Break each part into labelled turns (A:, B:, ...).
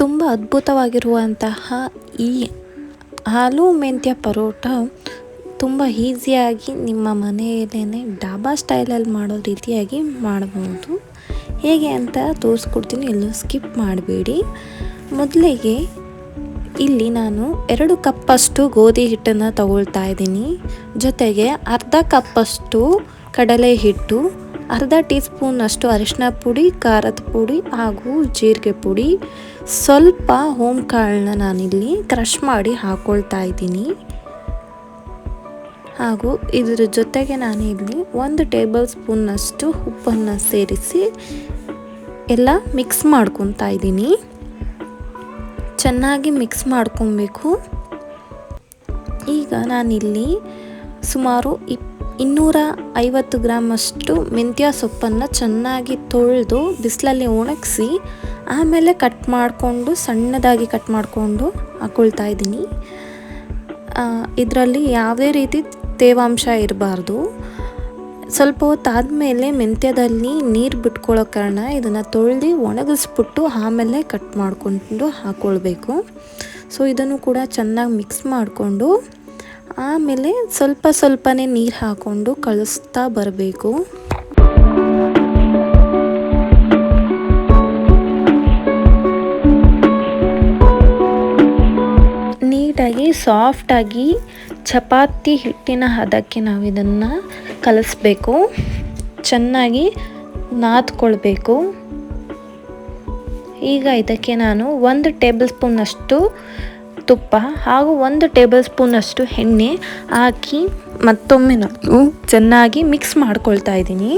A: ತುಂಬ ಅದ್ಭುತವಾಗಿರುವಂತಹ ಈ ಹಾಲು ಮೆಂತ್ಯ ಪರೋಟ ತುಂಬ ಈಸಿಯಾಗಿ ನಿಮ್ಮ ಮನೆಯಲ್ಲೇ ಡಾಬಾ ಸ್ಟೈಲಲ್ಲಿ ಮಾಡೋ ರೀತಿಯಾಗಿ ಮಾಡಬಹುದು ಹೇಗೆ ಅಂತ ತೋರಿಸ್ಕೊಡ್ತೀನಿ, ಎಲ್ಲೂ ಸ್ಕಿಪ್ ಮಾಡಬೇಡಿ. ಮೊದಲಿಗೆ ಇಲ್ಲಿ ನಾನು ಎರಡು ಕಪ್ಪಷ್ಟು ಗೋಧಿ ಹಿಟ್ಟನ್ನು ತಗೊಳ್ತಾ ಇದ್ದೀನಿ. ಜೊತೆಗೆ ಅರ್ಧ ಕಪ್ಪಷ್ಟು ಕಡಲೆ ಹಿಟ್ಟು, ಅರ್ಧ ಟೀ ಸ್ಪೂನಷ್ಟು ಅರಿಶಿನ ಪುಡಿ, ಖಾರದ ಪುಡಿ ಹಾಗೂ ಜೀರಿಗೆ ಪುಡಿ. ಸ್ವಲ್ಪ ಹೋಮ್ ಕಾಳನ್ನ ನಾನಿಲ್ಲಿ ಕ್ರಷ್ ಮಾಡಿ ಹಾಕ್ಕೊಳ್ತಾ ಇದ್ದೀನಿ. ಹಾಗೂ ಇದರ ಜೊತೆಗೆ ನಾನು ಇಲ್ಲಿ ಒಂದು ಟೇಬಲ್ ಸ್ಪೂನ್ನಷ್ಟು ಉಪ್ಪನ್ನು ಸೇರಿಸಿ ಎಲ್ಲ ಮಿಕ್ಸ್ ಮಾಡ್ಕೊತಾ ಇದ್ದೀನಿ. ಚೆನ್ನಾಗಿ ಮಿಕ್ಸ್ ಮಾಡ್ಕೊಬೇಕು ಈಗ ನಾನಿಲ್ಲಿ ಸುಮಾರು ಇಪ್, ಇನ್ನೂರ ಐವತ್ತು ಗ್ರಾಮಷ್ಟು ಮೆಂತ್ಯ ಸೊಪ್ಪನ್ನು ಚೆನ್ನಾಗಿ ತೊಳೆದು ಬಿಸಿಲಲ್ಲಿ ಒಣಗಿಸಿ ಆಮೇಲೆ ಕಟ್ ಮಾಡಿಕೊಂಡು, ಸಣ್ಣದಾಗಿ ಕಟ್ ಮಾಡಿಕೊಂಡು ಹಾಕೊಳ್ತಾ ಇದ್ದೀನಿ. ಇದರಲ್ಲಿ ಯಾವುದೇ ರೀತಿ ತೇವಾಂಶ ಇರಬಾರ್ದು. ಸ್ವಲ್ಪ ಹೊತ್ತಾದಮೇಲೆ ಮೆಂತ್ಯದಲ್ಲಿ ನೀರು ಬಿಟ್ಕೊಳ್ಳೋ ಕಾರಣ ಇದನ್ನು ತೊಳೆದು ಒಣಗಿಸ್ಬಿಟ್ಟು ಆಮೇಲೆ ಕಟ್ ಮಾಡಿಕೊಂಡು ಹಾಕ್ಕೊಳ್ಬೇಕು ಸೊ, ಇದನ್ನು ಕೂಡ ಚೆನ್ನಾಗಿ ಮಿಕ್ಸ್ ಮಾಡಿಕೊಂಡು ಆಮೇಲೆ ಸ್ವಲ್ಪ ಸ್ವಲ್ಪನೇ ನೀರು ಹಾಕ್ಕೊಂಡು ಕಳಿಸ್ತಾ ಬರಬೇಕು. ನೀಟಾಗಿ ಸಾಫ್ಟಾಗಿ ಚಪಾತಿ ಹಿಟ್ಟಿನ ಹದಕ್ಕೆ ನಾವು ಇದನ್ನು ಕಲಿಸ್ಬೇಕು. ಚೆನ್ನಾಗಿ ನಾದ್ಕೊಳ್ಬೇಕು. ಈಗ ಇದಕ್ಕೆ ನಾನು ಒಂದು ಟೇಬಲ್ ಸ್ಪೂನಷ್ಟು ತುಪ್ಪ ಹಾಗೂ ಒಂದು ಟೇಬಲ್ ಸ್ಪೂನಷ್ಟು ಎಣ್ಣೆ ಹಾಕಿ ಮತ್ತೊಮ್ಮೆ ನಾನು ಚೆನ್ನಾಗಿ ಮಿಕ್ಸ್ ಮಾಡ್ಕೊಳ್ತಾ ಇದ್ದೀನಿ.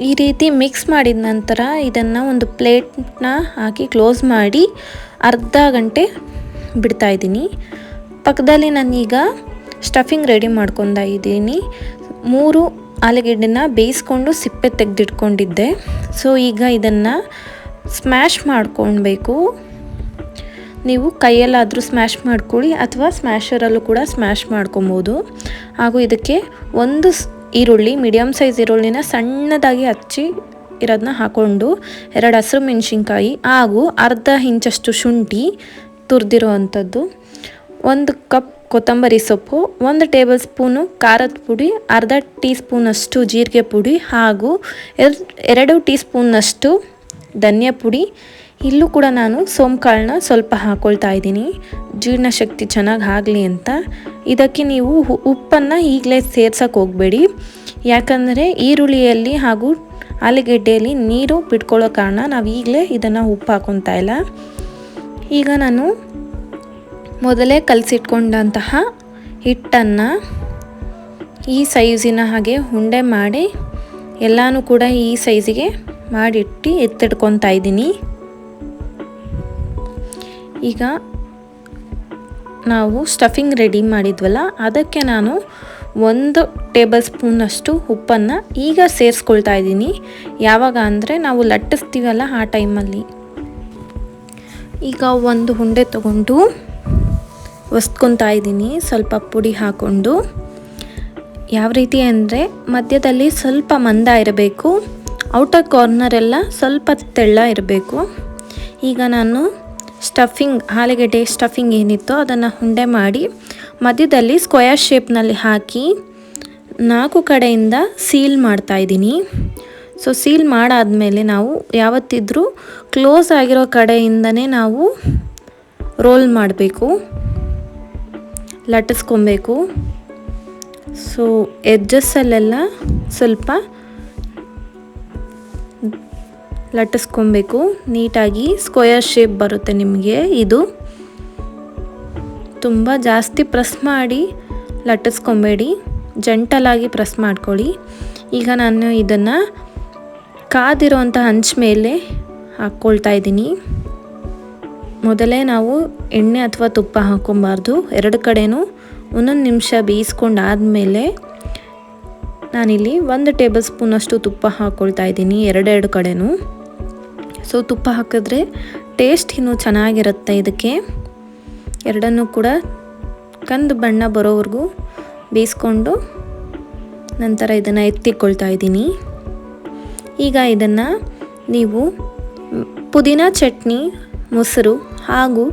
A: ಈ ರೀತಿ ಮಿಕ್ಸ್ ಮಾಡಿದ ನಂತರ ಇದನ್ನು ಒಂದು ಪ್ಲೇಟ್ನ ಹಾಕಿ ಕ್ಲೋಸ್ ಮಾಡಿ ಅರ್ಧ ಗಂಟೆ ಬಿಡ್ತಾ ಇದ್ದೀನಿ. ಪಕ್ಕದಲ್ಲಿ ನಾನೀಗ ಸ್ಟಫಿಂಗ್ ರೆಡಿ ಮಾಡ್ಕೊತಾ ಇದ್ದೀನಿ. ಮೂರು ಆಲೂಗೆಡ್ಡೆನ ಬೇಯಿಸ್ಕೊಂಡು ಸಿಪ್ಪೆ ತೆಗೆದಿಟ್ಕೊಂಡಿದ್ದೆ. ಸೊ ಈಗ ಇದನ್ನು ಸ್ಮ್ಯಾಶ್ ಮಾಡ್ಕೊಳ್ಬೇಕು. ನೀವು ಕೈಯಲ್ಲಾದರೂ ಸ್ಮ್ಯಾಶ್ ಮಾಡ್ಕೊಳ್ಳಿ ಅಥವಾ ಸ್ಮ್ಯಾಶರಲ್ಲೂ ಕೂಡ ಸ್ಮ್ಯಾಶ್ ಮಾಡ್ಕೊಬೋದು. ಹಾಗೂ ಇದಕ್ಕೆ ಒಂದು ಈರುಳ್ಳಿ ಮೀಡಿಯಮ್ ಸೈಜ್ ಈರುಳ್ಳಿನ ಸಣ್ಣದಾಗಿ ಹಚ್ಚಿ ಇರೋದನ್ನ ಹಾಕ್ಕೊಂಡು ಎರಡು ಹಸಿರು ಮೆಣಸಿನ್ಕಾಯಿ ಹಾಗೂ ಅರ್ಧ ಇಂಚಷ್ಟು ಶುಂಠಿ ತುರಿದಿರೋ ಅಂಥದ್ದು ಒಂದು ಕಪ್ ಕೊತ್ತಂಬರಿ ಸೊಪ್ಪು, ಒಂದು ಟೇಬಲ್ ಸ್ಪೂನು ಖಾರದ ಪುಡಿ, ಅರ್ಧ ಟೀ ಸ್ಪೂನಷ್ಟು ಜೀರಿಗೆ ಪುಡಿ ಹಾಗೂ ಎರಡು ಟೀ ಸ್ಪೂನ್ನಷ್ಟು ಧನಿಯಾ ಪುಡಿ. ಇಲ್ಲೂ ಕೂಡ ನಾನು ಸೋಂಕಾಳನ್ನ ಸ್ವಲ್ಪ ಹಾಕ್ಕೊಳ್ತಾ ಇದ್ದೀನಿ. ಜೀರ್ಣಶಕ್ತಿ ಚೆನ್ನಾಗಿ ಆಗಲಿ ಅಂತ. ಇದಕ್ಕೆ ನೀವು ಉಪ್ಪನ್ನು ಈಗಲೇ ಸೇರ್ಸೋಕ್ಕೆ ಹೋಗಬೇಡಿ. ಯಾಕಂದರೆ ಈರುಳ್ಳಿಯಲ್ಲಿ ಹಾಗೂ ಆಲೂಗೆಡ್ಡೆಯಲ್ಲಿ ನೀರು ಬಿಟ್ಕೊಳ್ಳೋ ಕಾರಣ ನಾವು ಈಗಲೇ ಇದನ್ನು ಉಪ್ಪು ಹಾಕೊತಾ ಇಲ್ಲ. ಈಗ ನಾನು ಮೊದಲೇ ಕಲಸಿಟ್ಕೊಂಡಂತಹ ಹಿಟ್ಟನ್ನು ಈ ಸೈಜಿನ ಹಾಗೆ ಉಂಡೆ ಮಾಡಿ ಎಲ್ಲನೂ ಕೂಡ ಈ ಸೈಜಿಗೆ ಮಾಡಿಟ್ಟು ಎತ್ತಿಡ್ಕೊತಾ ಇದ್ದೀನಿ. ಈಗ ನಾವು ಸ್ಟಫಿಂಗ್ ರೆಡಿ ಮಾಡಿದ್ವಲ್ಲ, ಅದಕ್ಕೆ ನಾನು ಒಂದು ಟೇಬಲ್ ಸ್ಪೂನಷ್ಟು ಉಪ್ಪನ್ನು ಈಗ ಸೇರಿಸ್ಕೊಳ್ತಾ ಇದ್ದೀನಿ. ಯಾವಾಗ ಅಂದರೆ ನಾವು ಲಟ್ಟಿಸ್ತೀವಲ್ಲ ಆ ಟೈಮಲ್ಲಿ. ಈಗ ಒಂದು ಹುಂಡೆ ತಗೊಂಡು ಒಸ್ಕೊತಾ ಇದ್ದೀನಿ ಸ್ವಲ್ಪ ಪುಡಿ ಹಾಕ್ಕೊಂಡು ಯಾವ ರೀತಿ ಅಂದರೆ ಮಧ್ಯದಲ್ಲಿ ಸ್ವಲ್ಪ ಮಂದ ಇರಬೇಕು, ಔಟರ್ ಕಾರ್ನರೆಲ್ಲ ಸ್ವಲ್ಪ ತೆಳ್ಳ ಇರಬೇಕು. ಈಗ ನಾನು ಸ್ಟಫಿಂಗ್ ಆಲೂಗೆಡ್ಡೆ ಸ್ಟಫಿಂಗ್ ಏನಿತ್ತೋ ಅದನ್ನು ಉಂಡೆ ಮಾಡಿ, ಮಧ್ಯದಲ್ಲಿ ಸ್ಕ್ವಯರ್ ಶೇಪ್ನಲ್ಲಿ ಹಾಕಿ ನಾಲ್ಕು ಕಡೆಯಿಂದ ಸೀಲ್ ಮಾಡ್ತಾ ಇದ್ದೀನಿ. ಸೊ ಸೀಲ್ ಮಾಡಾದಮೇಲೆ ನಾವು ಯಾವತ್ತಿದ್ರೂ ಕ್ಲೋಸ್ ಆಗಿರೋ ಕಡೆಯಿಂದನೇ ನಾವು ರೋಲ್ ಮಾಡಬೇಕು, ಲಟ್ಟಿಸ್ಕೊಬೇಕು. ಸೊ ಎಡ್ಜಸ್ಸಲ್ಲೆಲ್ಲ ಸ್ವಲ್ಪ ಲಟ್ಟಿಸ್ಕೊಬೇಕು. ನೀಟಾಗಿ ಸ್ಕ್ವಯರ್ ಶೇಪ್ ಬರುತ್ತೆ ನಿಮಗೆ ಇದು. ತುಂಬ ಜಾಸ್ತಿ ಪ್ರೆಸ್ ಮಾಡಿ ಲಟ್ಟಿಸ್ಕೊಬೇಡಿ. ಜಂಟಲಾಗಿ ಪ್ರೆಸ್ ಮಾಡ್ಕೊಳ್ಳಿ. ಈಗ ನಾನು ಇದನ್ನು ಕಾದಿರೋಂಥ ಹಂಚ ಮೇಲೆ ಹಾಕ್ಕೊಳ್ತಾ ಇದ್ದೀನಿ. ಮೊದಲೇ ನಾವು ಎಣ್ಣೆ ಅಥವಾ ತುಪ್ಪ ಹಾಕ್ಕೊಬಾರ್ದು. ಎರಡು ಕಡೆಯೂ ಒಂದೊಂದು ನಿಮಿಷ ಬೇಯಿಸ್ಕೊಂಡಾದಮೇಲೆ ನಾನಿಲ್ಲಿ ಒಂದು ಟೇಬಲ್ ಸ್ಪೂನಷ್ಟು ತುಪ್ಪ ಹಾಕ್ಕೊಳ್ತಾ ಇದ್ದೀನಿ. ಎರಡೆರಡು ಕಡೆನೂ. ಸೊ ತುಪ್ಪ ಹಾಕಿದ್ರೆ ಟೇಸ್ಟ್ ಇನ್ನೂ ಚೆನ್ನಾಗಿರುತ್ತೆ ಇದಕ್ಕೆ. ಎರಡನ್ನೂ ಕೂಡ ಕಂದು ಬಣ್ಣ ಬರೋವರೆಗೂ ಬೇಯಿಸ್ಕೊಂಡು ನಂತರ ಇದನ್ನು ಎತ್ತಿಕೊಳ್ತಾ ಇದ್ದೀನಿ. ಈಗ ಇದನ್ನು ನೀವು ಪುದೀನ ಚಟ್ನಿ, ಮೊಸರು ಹಾಗೂ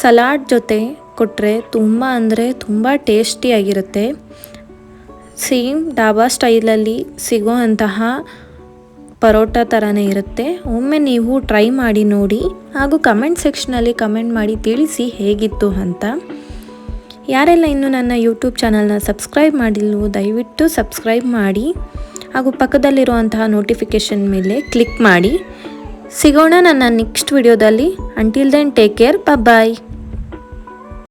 A: ಸಲಾಡ್ ಜೊತೆ ಕೊಟ್ಟರೆ ತುಂಬ ಅಂದರೆ ತುಂಬ ಟೇಸ್ಟಿಯಾಗಿರುತ್ತೆ ಸೇಮ್ ಡಾಬಾ ಸ್ಟೈಲಲ್ಲಿ ಸಿಗೋ ಅಂತಹ ಪರೋಟ ಥರನೇ ಇರುತ್ತೆ. ಒಮ್ಮೆ ನೀವು ಟ್ರೈ ಮಾಡಿ ನೋಡಿ ಹಾಗೂ ಕಮೆಂಟ್ ಸೆಕ್ಷನಲ್ಲಿ ಕಮೆಂಟ್ ಮಾಡಿ ತಿಳಿಸಿ ಹೇಗಿತ್ತು ಅಂತ. ಯಾರೆಲ್ಲ ಇನ್ನೂ ನನ್ನ ಯೂಟ್ಯೂಬ್ ಚಾನಲ್ನ ಸಬ್ಸ್ಕ್ರೈಬ್ ಮಾಡಿಲ್ವೋ, ದಯವಿಟ್ಟು ಸಬ್ಸ್ಕ್ರೈಬ್ ಮಾಡಿ ಹಾಗೂ ಪಕ್ಕದಲ್ಲಿರುವಂತಹ ನೋಟಿಫಿಕೇಷನ್ ಮೇಲೆ ಕ್ಲಿಕ್ ಮಾಡಿ. ಸಿಗೋಣ ನನ್ನ ನೆಕ್ಸ್ಟ್ ವಿಡಿಯೋದಲ್ಲಿ. Until then take care bye